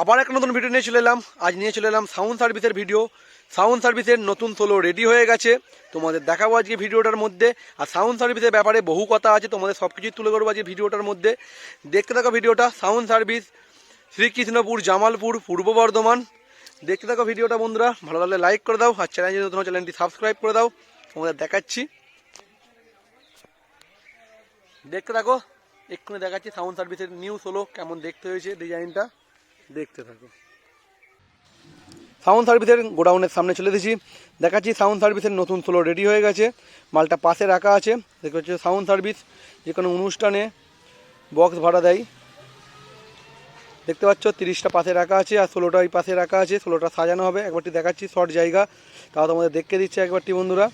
আবার একটা নতুন ভিডিও নিয়ে চলে এলাম। আজ নিয়ে চলে এলাম সাউন্ড সার্ভিসের ভিডিও সাউন্ড সার্ভিসের নতুন সোলো রেডি হয়ে গেছে। তোমাদের দেখাবো আজকে ভিডিওটার মধ্যে। আর সাউন্ড সার্ভিসের ব্যাপারে বহু কথা আছে, তোমাদের সব কিছুই তুলে ধরবো আজকে ভিডিওটার মধ্যে। দেখতে থাকো ভিডিওটা সাউন্ড সার্ভিস শ্রীকৃষ্ণপুর, জামালপুর, পূর্ব বর্ধমান। দেখতে থাকো ভিডিওটা বন্ধুরা। ভালো লাগলে লাইক করে দাও। আর চ্যানেল নতুন চ্যানেলটি সাবস্ক্রাইব করে দাও। তোমাদের দেখাচ্ছি। দেখতে থাকো। এক্ষুনি দেখাচ্ছি সাউন্ড সার্ভিসের নিউ সোলো কেমন দেখতে হয়েছে ডিজাইনটা দেখতে থাকো। সাউন্ড সার্ভিসের গোডাউনের সামনে চলে এসেছি। দেখাচ্ছি সাউন্ড সার্ভিসের নতুন সোলো রেডি হয়ে গেছে। মালটা পাশে রাখা আছে। দেখতে হচ্ছে সাউন্ড সার্ভিস, যে কোনো অনুষ্ঠানে বক্স ভাড়া দেয়। দেখতে পাচ্ছ তিরিশটা পাশে রাখা আছে আর ষোলোটা ওই পাশে রাখা আছে। ষোলোটা সাজানো হবে। একবারটি দেখাচ্ছি শর্ট জায়গা। তাও তোমাদের দেখতে দিচ্ছে একবারটি বন্ধুরা।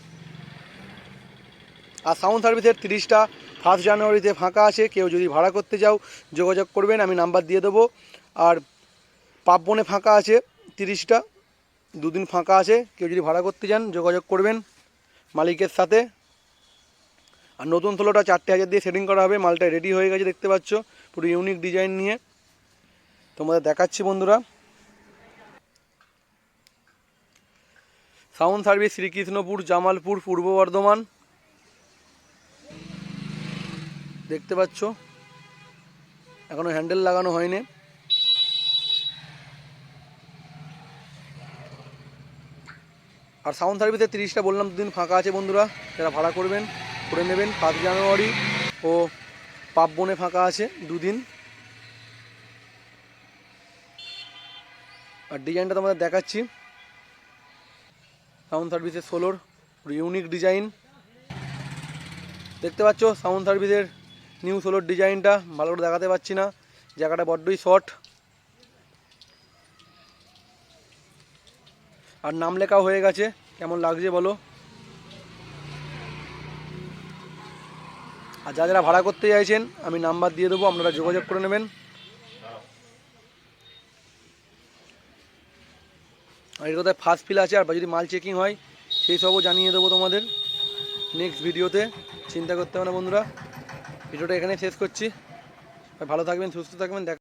আর সাউন্ড সার্ভিসের তিরিশটা ফার্স্ট জানুয়ারিতে ফাঁকা আছে। কেউ যদি ভাড়া করতে যাও যোগাযোগ করবেন। আমি নাম্বার দিয়ে দেবো। আর পাপবনে ফাঁকা আছে তিরিশটা, দুদিন ফাঁকা আছে, কেউ যদি ভাড়া করতে যান, যোগাযোগ করবেন মালিকের সাথে। আর নতুন ষোলোটা চারটে হাজার দিয়ে সেটিং করা হবে, মালটা রেডি হয়ে গেছে, দেখতে পাচ্ছ, পুরো ইউনিক ডিজাইন নিয়ে। তোমাদের দেখাচ্ছি বন্ধুরা। সাউন্ড সার্ভিস শ্রীকৃষ্ণপুর, জামালপুর, পূর্ব বর্ধমান। দেখতে পাচ্ছ, এখনও হ্যান্ডেল লাগানো হয়নি। আর সাউন্ড সার্ভিসে তিরিশটা বললাম, দুদিন ফাঁকা আছে বন্ধুরা, যারা ভাড়া করবেন, করে নেবেন পাঁচ জানুয়ারি ও পাপবনে ফাঁকা আছে দুদিন। আর ডিজাইনটা তোমাদের দেখাচ্ছি। সাউন্ড সার্ভিসের সোলোর ইউনিক ডিজাইন। দেখতে পাচ্ছ, সাউন্ড সার্ভিসের নিউ সোলোর ডিজাইনটা, ভালো করে দেখাতে পাচ্ছি না, জায়গাটা বড্ডই শর্ট আর নাম লেখাও হয়ে গেছে। কেমন লাগছে বলো? আর যা যারা ভাড়া করতে চাইছেন, আমি নাম্বার দিয়ে দেবো, আপনারা যোগাযোগ করে নেবেন। আর এর কোথায় ফার্স্ট ফিল আছে, আর যদি মাল চেকিং হয়, সেই সবও জানিয়ে দেবো তোমাদের নেক্সট ভিডিওতে। চিন্তা করতে হবে না বন্ধুরা। ভিডিওটা এখানে শেষ করছি। ভালো থাকবেন, সুস্থ থাকবেন, দেখ